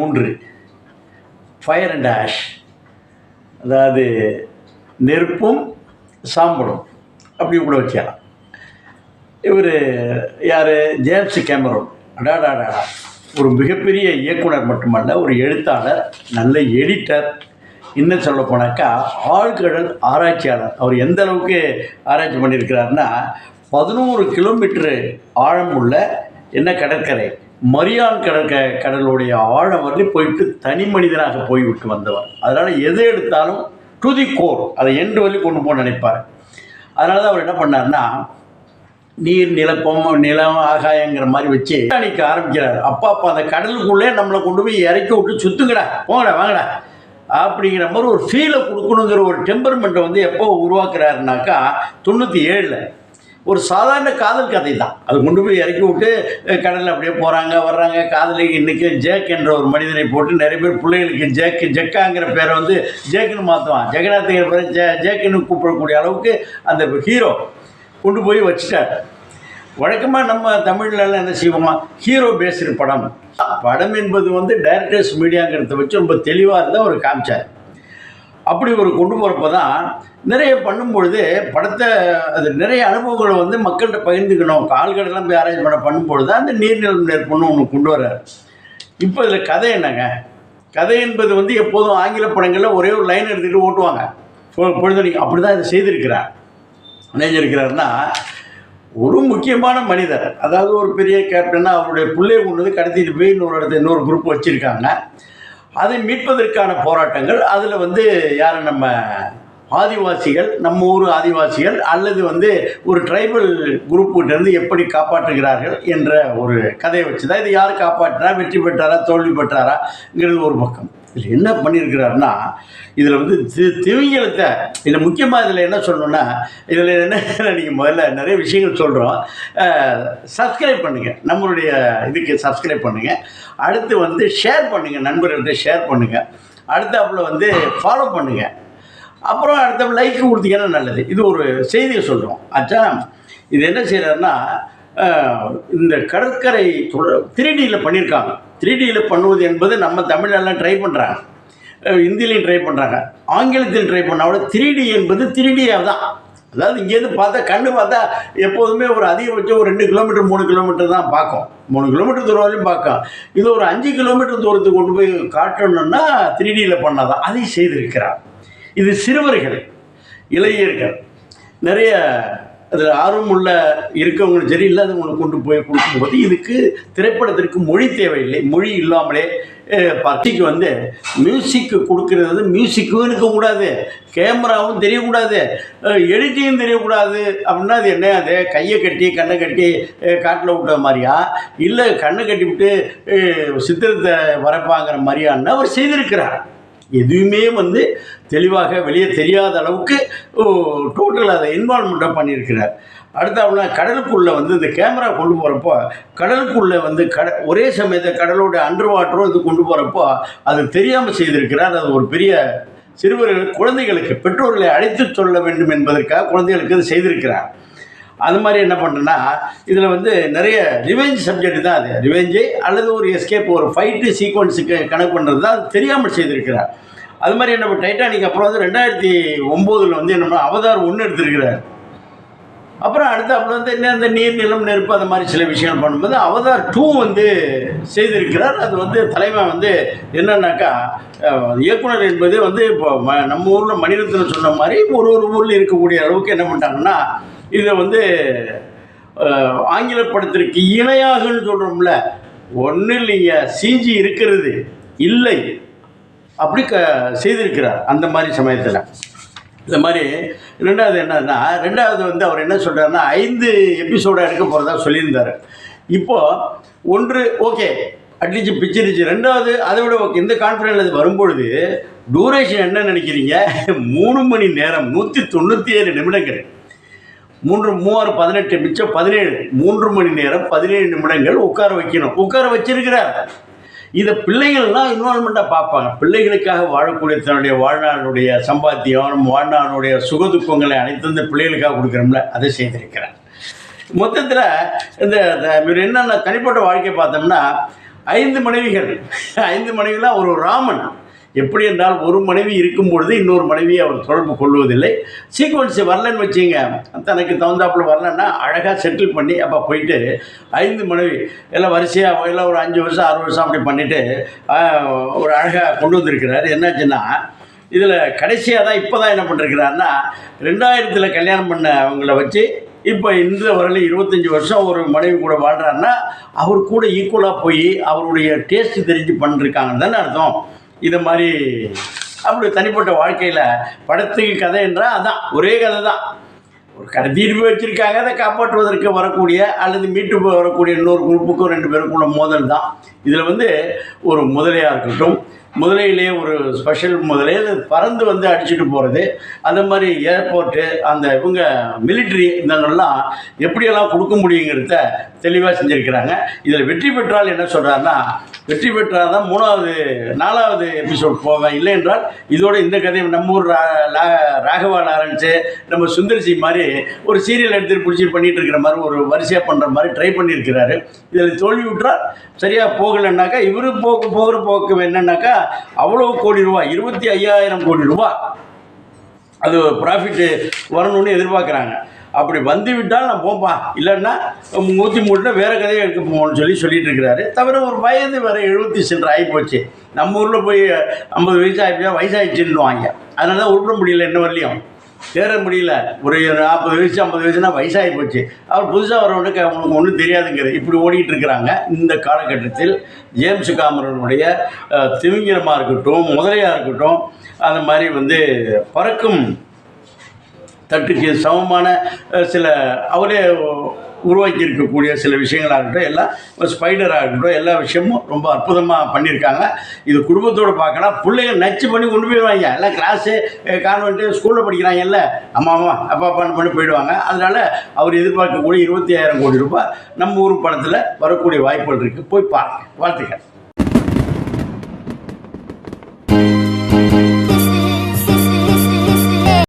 மூன்று. Fire and ash அதாவது நெருப்பும் சாம்பலும். அப்படி கூட வச்சுக்கலாம். இவர் யார்? James Cameron. அடாடாடா. ஒரு மிகப்பெரிய இயக்குனர் மட்டுமல்ல ஒரு எழுத்தாளர் நல்ல எடிட்டர். இன்னும் சொல்ல போனாக்கா ஆழ்கடல் ஆராய்ச்சியாளர். அவர் எந்த அளவுக்கு ஆராய்ச்சி பண்ணியிருக்கிறாருன்னா பதினோரு கிலோமீட்டரு ஆழம் உள்ள என்ன கடற்கரை? மரியான் கடற்க கடலுடைய ஆழம் வரலையும் போயிட்டு தனி மனிதனாக போய்விட்டு வந்தவர். அதனால் எது எடுத்தாலும் டு தி கோர் அதை எண்டு வரையும் கொண்டு போக நினைப்பார். அதனால தான் அவர் என்ன பண்ணார்னா நீர் நிலப்பம் நிலம் ஆகாயங்கிற மாதிரி வச்சு அணிக்க ஆரம்பிக்கிறார். அப்பா அப்பா அந்த கடலுக்குள்ளே நம்மளை கொண்டு போய் இறக்கி விட்டு சுத்துங்கடா போங்கடா வாங்கடா அப்படிங்கிற மாதிரி ஒரு ஃபீலை கொடுக்கணுங்கிற ஒரு டெம்பர்மெண்ட்டை வந்து எப்போ உருவாக்குறாருனாக்கா தொண்ணூற்றி ஏழில். ஒரு சாதாரண காதல் கதை தான் அது கொண்டு போய் இறக்கி விட்டு கடலில் அப்படியே போகிறாங்க வர்றாங்க. காதலிக்கு இன்றைக்கி ஜேக் என்ற ஒரு மனிதனை போட்டு நிறைய பேர் பிள்ளைகளுக்கு ஜேக்கு ஜெக்காங்கிற பேரை வந்து ஜேக்குன்னு மாற்றுவான் ஜெகநாத்துங்கிற பேரை ஜே ஜேக்குன்னு கூப்பிடக்கூடிய அளவுக்கு அந்த ஹீரோ கொண்டு போய் வச்சுட்டார். வழக்கமாக நம்ம தமிழ்லலாம் என்ன செய்வோமா? ஹீரோ பேஸ்டு படம். படம் என்பது வந்து டைரக்டர்ஸ் மீடியாங்கிறத வச்சு ரொம்ப தெளிவாக இருந்தால் ஒரு காமிச்சார். அப்படி ஒரு கொண்டு போகிறப்ப தான் நிறைய பண்ணும்பொழுது படத்தை அது நிறைய அனுபவங்களை வந்து மக்கள்கிட்ட பகிர்ந்துக்கணும். கால்கடெல்லாம் போய் அரேஞ்ச் பண்ண பண்ணும்பொழுது தான் அந்த நீர்நிலம் நெருப்புன்னு ஒன்று கொண்டு வர்றார். இப்போ இதில் கதை என்னங்க? கதை என்பது வந்து எப்போதும் ஆங்கில படங்களில் ஒரே ஒரு லைன் எடுத்துகிட்டு ஓட்டுவாங்க. பொ- அப்படி தான் இதை செய்திருக்கிறார். நினைஞ்சிருக்கிறார்னா ஒரு முக்கியமான மனிதர் அதாவது ஒரு பெரிய கேப்டனாக அவருடைய பிள்ளையை கொண்டு வந்து கடத்திட்டு போய் இன்னொரு இடத்துல இன்னொரு குரூப் வச்சுருக்காங்க. அதை மீட்பதற்கான போராட்டங்கள். அதில் வந்து யார் நம்ம ஆதிவாசிகள் நம்ம ஊர் ஆதிவாசிகள் அல்லது வந்து ஒரு ட்ரைபல் குரூப்புகிட்டேருந்து எப்படி காப்பாற்றுகிறார்கள் என்ற ஒரு கதையை வச்சு தான் இது யார் காப்பாற்றினா வெற்றி பெற்றாரா தோல்வி பெற்றாராங்கிறது ஒரு பக்கம். இதில் என்ன பண்ணியிருக்கிறாருன்னா இதில் வந்து தி திமிங்கலத்தை இதில் முக்கியமாக இதில் என்ன சொல்லணும்னா இதில் என்ன நீங்கள் முதல்ல நிறைய விஷயங்கள் சொல்கிறோம் சப்ஸ்கிரைப் பண்ணுங்கள் நம்மளுடைய இதுக்கு சப்ஸ்கிரைப் பண்ணுங்கள் அடுத்து வந்து ஷேர் பண்ணுங்கள் நண்பர்கள்ட்ட ஷேர் பண்ணுங்கள் அடுத்தாப்புல வந்து ஃபாலோ பண்ணுங்கள் அப்புறம் அடுத்த லைக் கொடுத்தீங்கன்னா நல்லது. இது ஒரு செய்தியை சொல்கிறோம் ஆச்சா இது என்ன செய்கிறாருன்னா இந்த கடற்கரை த்ரீடியில் பண்ணியிருக்காங்க த்ரீடியில் பண்ணுவது என்பது நம்ம தமிழெல்லாம் ட்ரை பண்ணுறாங்க ஹிந்திலையும் ட்ரை பண்ணுறாங்க ஆங்கிலத்தில் ட்ரை பண்ணால் கூட த்ரீடி என்பது த்ரீடியாக தான். அதாவது இங்கேருந்து பார்த்தா கண்ணு பார்த்தா எப்போதுமே ஒரு அதிகபட்சம் ஒரு ரெண்டு கிலோமீட்டர் மூணு கிலோமீட்டர் தான் பார்க்கும். மூணு கிலோமீட்டர் தூரம் வரையும் பார்க்கும் இது ஒரு அஞ்சு கிலோமீட்டர் தூரத்துக்கு கொண்டு போய் காட்டணும்னா த்ரீடியில் பண்ணாதான் அதை செய்திருக்கிறார். இது சிறுவர்கள் இளைஞர்கள். நிறைய அதில் ஆர்வமுள்ள இருக்கவங்களும் சரி இல்லாதவங்களை கொண்டு போய் கொடுக்கும்போது இதுக்கு திரைப்படத்திற்கு மொழி தேவையில்லை. மொழி இல்லாமலே பத்திக்கு வந்து மியூசிக்கு கொடுக்கறது வந்து மியூசிக்கும் இருக்கக்கூடாது கேமராவும் தெரியக்கூடாது. எடிட்டிங்கும் தெரியக்கூடாது. அப்படின்னா அது என்ன? அது கையை கட்டி கண்ணை கட்டி காட்டில் விட்ட மாதிரியா? இல்லை கண்ணை கட்டி விட்டு சித்திரத்தை வரப்பாங்கிற மாதிரியான்னு அவர் செய்திருக்கிறார். எதுவுமே வந்து தெளிவாக வெளியே தெரியாத அளவுக்கு டோட்டல் அதை இன்வால்மெண்ட்டாக பண்ணியிருக்கிறார். அடுத்தாப்புல கடலுக்குள்ளே வந்து இந்த கேமரா கொண்டு போகிறப்போ கடலுக்குள்ளே வந்து கட ஒரே சமயத்தை கடலோட அண்டர் வாட்டரும் இது கொண்டு போகிறப்போ அது தெரியாமல் செய்திருக்கிறார். அது ஒரு பெரிய சிறுவர்கள் குழந்தைகளுக்கு பெற்றோர்களை அழைத்து சொல்ல வேண்டும் என்பதற்காக குழந்தைகளுக்கு இது செய்திருக்கிறார். அது மாதிரி என்ன பண்ணுறேன்னா இதில் வந்து நிறைய ரிவெஞ்ச் சப்ஜெக்ட் தான் அது. ரிவெஞ்சு அல்லது ஒரு எஸ்கேப் ஒரு ஃபைட்டு சீக்வன்ஸுக்கு கணக்கு பண்ணுறது தான் அது தெரியாமல் செய்திருக்கிறார். அது மாதிரி என்ன டைட்டானிக் அப்புறம் வந்து ரெண்டாயிரத்தி ஒம்போதில் வந்து என்ன அவதார் ஒன்று எடுத்திருக்கிறார். அப்புறம் அடுத்து அப்புறம் வந்து என்ன இந்த நீர் நிலம் நெருப்பு அந்த மாதிரி சில விஷயங்கள் பண்ணும்போது அவதார் டூ வந்து செய்திருக்கிறார். அது வந்து தலைமை வந்து என்னன்னாக்கா இயக்குனர் என்பது வந்து இப்போ ம நம்ம ஊரில் மணிரத்னம் சொன்ன மாதிரி ஒரு ஒரு ஊரில் இருக்கக்கூடிய அளவுக்கு என்ன பண்ணிட்டாங்கன்னா இதை வந்து ஆங்கில படத்திற்கு இணையாகன்னு சொல்கிறோம்ல ஒன்றும் இல்லைங்க சிஜி இருக்கிறது. இல்லை. அப்படி க செய்திருக்கிறார் அந்த மாதிரி சமயத்தில். இந்த மாதிரி ரெண்டாவது என்னன்னா ரெண்டாவது வந்து அவர் என்ன சொல்கிறாருன்னா ஐந்து எபிசோடாக எடுக்க போகிறதா சொல்லியிருந்தார். இப்போது ஒன்று ஓகே அட்லீஸ்ட் பிச்சிருச்சு ரெண்டாவது அதை விட ஓகே இந்த கான்ஃபரன்ஸ் அது வரும்பொழுது டூரேஷன் என்ன நினைக்கிறீங்க? மூணு மணி நேரம் நூற்றி தொண்ணூற்றி ஏழு நிமிடங்கள். மூன்று மூவாறு பதினெட்டு மிச்சம் பதினேழு. மூன்று மணி நேரம் பதினேழு நிமிடங்கள் உட்கார வைக்கணும். உட்கார வச்சிருக்கிறார். இதை பிள்ளைகள்லாம் இன்வால்மெண்ட்டாக பார்ப்பாங்க. பிள்ளைகளுக்காக வாழக்கூடிய தன்னுடைய வாழ்நாளுடைய சம்பாத்தியம் நம்ம வாழ்நாளுடைய சுகதுக்கங்களை அனைத்து இந்த பிள்ளைகளுக்காக கொடுக்குறோம்ல அதை செய்திருக்கிறார். மொத்தத்தில் இந்த இவர் என்னென்ன தனிப்பட்ட வாழ்க்கை பார்த்தோம்னா ஐந்து மனைவிகள். ஐந்து மனைவிலாம் ஒரு ராமன். எப்படி என்றால் ஒரு மனைவி இருக்கும் பொழுது இன்னொரு மனைவியை அவர் தொடர்பு கொள்வதில்லை. சீக்வன்ஸ் வரலன்னு வச்சுங்க தனக்கு தகுந்தாப்புல வரலன்னா அழகாக செட்டில் பண்ணி அப்போ போயிட்டு ஐந்து மனைவி எல்லாம் வரிசையாக எல்லாம் ஒரு அஞ்சு வருஷம் ஆறு வருஷம் அப்படி பண்ணிவிட்டு ஒரு அழகாக கொண்டு வந்திருக்கிறாரு. என்னாச்சுன்னா இதில் கடைசியாக தான் இப்போ தான் என்ன பண்ணிருக்கிறாருன்னா ரெண்டாயிரத்தில் கல்யாணம் பண்ண அவங்கள வச்சு இப்போ இந்த வரலையும் இருபத்தஞ்சி வருஷம் ஒரு மனைவி கூட வாழ்கிறாருன்னா அவர் கூட ஈக்குவலாக போய் அவருடைய டேஸ்ட்டு தெரிஞ்சு பண்ணிருக்காங்கன்னு தானே அர்த்தம். இதை மாதிரி அப்படி தனிப்பட்ட வாழ்க்கையில் படத்துக்கு கதை என்றால் அதான் ஒரே கதை தான். ஒரு கடை தீர்ப்பு வச்சுருக்காங்க அதை காப்பாற்றுவதற்கு வரக்கூடிய அல்லது மீட்டு வரக்கூடிய இன்னொரு குரூப்புக்கும் ரெண்டு பேருக்குள்ள மோதல் தான். இதில் வந்து ஒரு முதலையாக இருக்கட்டும் முதலையிலேயே ஒரு ஸ்பெஷல் முதலே பறந்து வந்து அடிச்சுட்டு போகிறது அந்த மாதிரி ஏர்போர்ட்டு அந்த இவங்க மிலிட்ரி இந்தங்கள்லாம் எப்படியெல்லாம் கொடுக்க முடியுங்கிறத தெளிவாக செஞ்சுருக்கிறாங்க. இதில் வெற்றி பெற்றால் என்ன சொல்கிறாருன்னா வெற்றி பெற்றால் தான் மூணாவது நாலாவது எபிசோட் போவேன். இல்லை என்றால் இதோட இந்த கதையை நம்ம ஊர் லா- ராகவா லாரன்ஸு நம்ம சுந்தர்சி மாதிரி ஒரு சீரியல் எடுத்துட்டு பிடிச்சி பண்ணிட்டு இருக்கிற மாதிரி ஒரு வரிசையாக பண்ணுற மாதிரி ட்ரை பண்ணியிருக்கிறாரு. இதில் தோல்வி விட்டால் சரியாக போகலைன்னாக்கா இவர் போக்கு போகிற போக்கு என்னன்னாக்கா அவ்வளோ கோடி ரூபா இருபத்தி ஐயாயிரம் கோடி ரூபா அது ப்ராஃபிட்டு வரணும்னு எதிர்பார்க்குறாங்க. அப்படி வந்து விட்டால் நான் போப்பா. இல்லைன்னா நூற்றி மூட்டில் வேறு கதையை எடுக்க போகணும்னு சொல்லி சொல்லிட்டு இருக்கிறாரு. தவிர ஒரு வயது வேறு எழுபத்தி சென்று ஆகிப்போச்சு நம்ம ஊரில் போய் ஐம்பது வயசு ஆகிப்போயா வயசாகிடுச்சுன்னு வாங்க அதனால தான் உருப்பட முடியல என்ன வரலையும் தேர முடியல. ஒரு நாற்பது வயசு ஐம்பது வயசுனா வயசாகி போச்சு. அவர் புதுசாக வரவனுக்கு அவங்களுக்கு ஒன்றும் தெரியாதுங்கிறது. இப்படி ஓடிக்கிட்டு இருக்கிறாங்க. இந்த காலகட்டத்தில் ஜேம்ஸ் காமரனுடைய அஹ், இருக்கட்டும் முதலையாக இருக்கட்டும் அந்த மாதிரி வந்து பறக்கும் தட்டுக்கு சமமான சில அவரே உருவாக்கி இருக்கக்கூடிய சில விஷயங்களாக இருக்கட்டும் எல்லாம் ஸ்பைடராக இருக்கட்டும் எல்லா விஷயமும் ரொம்ப அற்புதமாக பண்ணியிருக்காங்க. இது குடும்பத்தோடு பார்க்கலாம் பிள்ளைங்க நச்சு பண்ணி கொண்டு போயிடுவாங்க. எல்லாம் கிளாஸு கான்வென்ட்டு ஸ்கூலில் படிக்கிறாங்கல்ல அம்மா அம்மா அப்பா அப்பான்னு பண்ணி போயிடுவாங்க. அதனால் அவர் எதிர்பார்க்கக்கூடிய இருபத்தி ஆயிரம் கோடி ரூபாய் நம்ம ஊர் படத்தில் வரக்கூடிய வாய்ப்புகள் இருக்குது போய் பாருங்க. வாழ்த்துக்கள்.